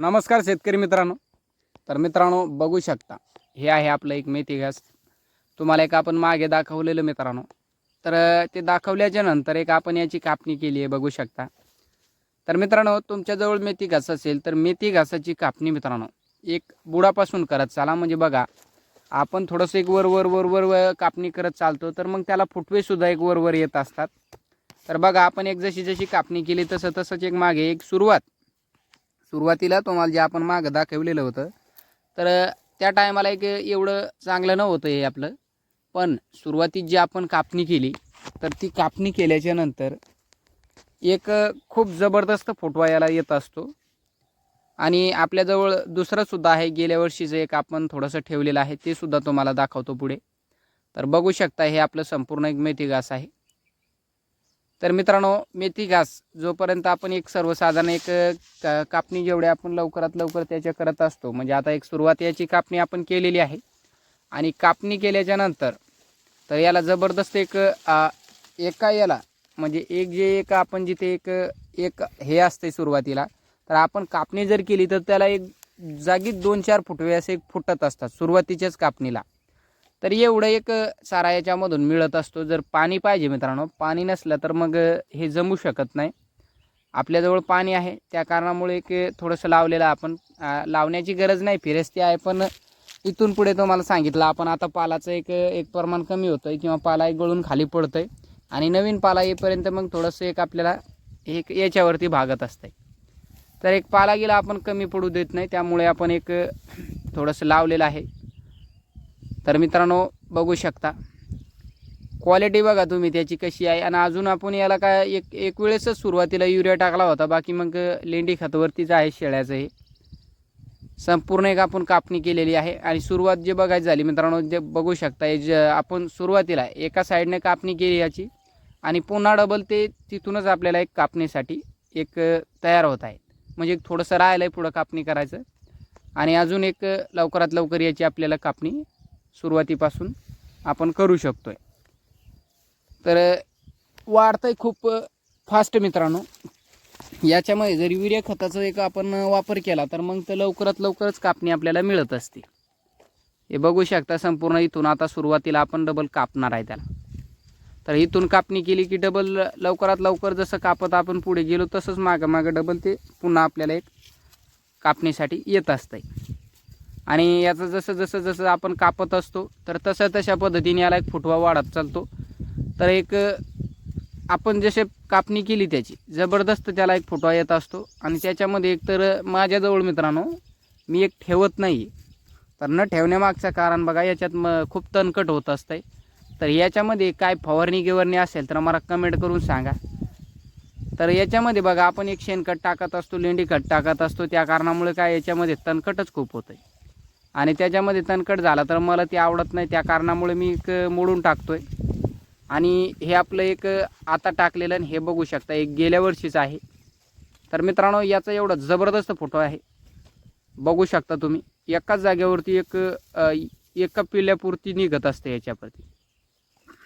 नमस्कार शेतकरी मित्रांनो. तर मित्रांनो बघू शकता हे आहे आपलं एक मेथी घास. तुम्हाला एक आपण मागे दाखवलेलं मित्रांनो. तर ते दाखवल्याच्या नंतर एक आपण याची कापणी केली आहे बघू शकता. तर मित्रांनो तुमच्याजवळ मेथी घास असेल तर मेथी घासाची कापणी मित्रांनो एक बुडापासून करत चाला. म्हणजे बघा आपण थोडंसं एक वर वर वर वर वर कापणी करत चालतो तर मग त्याला फुटवेसुद्धा एक वर वर येत असतात. तर बघा आपण एक जशी जशी कापणी केली तसं तसंच एक मागे एक सुरुवात. सुरुवातीला तुम्हाला जे आपण मागं दाखवलेलं होतं तर त्या टायमाला एक एवढं चांगलं नव्हतं हे आपलं. पण सुरुवातीत जी आपण कापणी केली तर ती कापणी केल्याच्यानंतर एक खूप जबरदस्त फोटो याला येत असतो. आणि आपल्याजवळ दुसरंसुद्धा आहे गेल्या वर्षीचं एक आपण थोडंसं ठेवलेलं आहे ते सुद्धा तुम्हाला दाखवतो पुढे. तर बघू शकता हे आपलं संपूर्ण एक मेथी घास आहे. तर मित्रांनो मेथी घास जोपर्यंत आपण एक सर्वसाधारण एक का कापणी जेवढे आपण लवकरात लवकर त्याच्या करत असतो म्हणजे आता एक सुरुवात याची कापणी आपण केलेली आहे. आणि कापणी केल्याच्यानंतर तर याला जबरदस्त एक एका याला म्हणजे एक जे एक आपण जिथे एक एक हे असते सुरुवातीला तर आपण कापणी जर केली तर त्याला एक जागीच दोन चार फुटवे असे एक फुटत असतात सुरुवातीच्याच कापणीला. तर एवढं एक सारा याच्यामधून मिळत असतो. जर पाणी पाहिजे मित्रांनो पाणी नसलं तर मग हे जमू शकत नाही. आपल्याजवळ पाणी आहे त्या कारणामुळे एक थोडंसं लावलेलं आपण लावण्याची गरज नाही फिरस्ती आहे पण इथून पुढे तुम्हाला सांगितलं आपण आता पालाचं एक एक प्रमाण कमी होतं आहे किंवा पाला एक गळून खाली पडतं आहे आणि नवीन पाला येईपर्यंत मग थोडंसं एक आपल्याला एक याच्यावरती भागत असतं तर एक पाला गेला आपण कमी पडू देत नाही त्यामुळे आपण एक थोडंसं लावलेलं आहे. तर मित्रांनो बघू शकता. क्वालिटी बघा तुम्ही त्याची कशी आहे. आणि अजून आपण याला काय एक एक वेळेसच सुरुवातीला युरिया टाकला होता. बाकी मग लेंडी खतवरतीच आहे शेळ्याचं हे. संपूर्ण एक आपण कापणी केलेली आहे. आणि सुरुवात जे बघायची झाली मित्रांनो जे बघू शकता जे आपण सुरुवातीला एका साईडने कापणी केली याची. आणि पुन्हा डबल ते तिथूनच आपल्याला एक कापणीसाठी एक तयार होत आहे. म्हणजे एक थोडंसं राहिलं आहे पुढं कापणी करायचं. आणि अजून एक लवकरात लवकर याची आपल्याला कापणी सुरुवातीपासून आपण करू शकतो आहे तर वाढतं आहे खूप फास्ट मित्रांनो. याच्यामध्ये जर युरिया खताचा एक आपण वापर केला तर मग तर लवकरात लवकरच कापणी आपल्याला मिळत असते. हे बघू शकता संपूर्ण इथून आता सुरुवातीला आपण डबल कापणार आहे त्याला. तर इथून कापणी केली की डबल लवकरात लवकर जसं कापत आपण पुढे गेलो तसंच मागं मागं डबल ते पुन्हा आपल्याला एक कापणीसाठी येत असतं आणि याचं जसं जसं जसं आपण कापत असतो तर तसं तशा पद्धतीने याला एक फुटवा वाढत चालतो. तर एक आपण जसे कापणी केली त्याची जबरदस्त त्याला एक फुटवा येत असतो. आणि त्याच्यामध्ये एक तर माझ्याजवळ मित्रांनो मी एक ठेवत नाही तर न ठेवण्यामागचं कारण बघा याच्यात मग खूप तणकट होत असतंय. तर याच्यामध्ये काय फवारणी गिवरणी असेल तर मला कमेंट करून सांगा. तर याच्यामध्ये बघा आपण एक शेणखत टाकत असतो लेंडीखत टाकत असतो. त्या कारणामुळे काय याच्यामध्ये तणकटच खूप होतं आहे आणि त्याच्यामध्ये तणकट झाला तर मला ते आवडत नाही. त्या कारणामुळे मी एक मोडून टाकतो आहे आणि हे आपलं एक आता टाकलेलं आणि हे बघू शकता एक गेल्या वर्षीचं आहे. तर मित्रांनो याचा एवढा जबरदस्त फोटो आहे. बघू शकता तुम्ही एकाच जागेवरती एक एका पिल्ल्यापुरती निघत असते याच्यावरती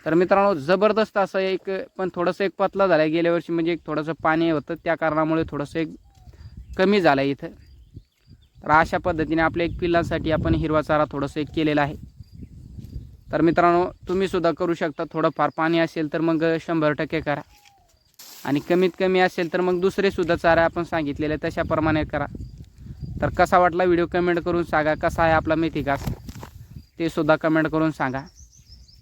तर मित्रांनो जबरदस्त असं एक पण थोडंसं एक पतला झाला आहे गेल्या वर्षी म्हणजे एक थोडंसं पाणी होतं त्या कारणामुळे थोडंसं एक कमी झालं आहे इथं. तर अशा पद्धतीने आपल्या एक पिल्लांसाठी आपण हिरवा चारा थोडंसं एक केलेला आहे. तर मित्रांनो तुम्ही सुद्धा करू शकता. थोडंफार पाणी असेल तर मग शंभर टक्के करा. आणि कमीत कमी असेल तर मग दुसरेसुद्धा चारा आपण सांगितलेले तशाप्रमाणे करा. तर कसा वाटला व्हिडिओ कमेंट करून सांगा. कसा आहे आपला मेथी घास ते सुद्धा कमेंट करून सांगा.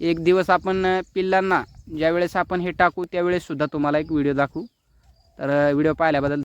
एक दिवस आपण पिल्लांना ज्यावेळेस आपण हे टाकू त्यावेळेससुद्धा तुम्हाला एक व्हिडिओ दाखवू. तर व्हिडिओ पाहिल्याबद्दल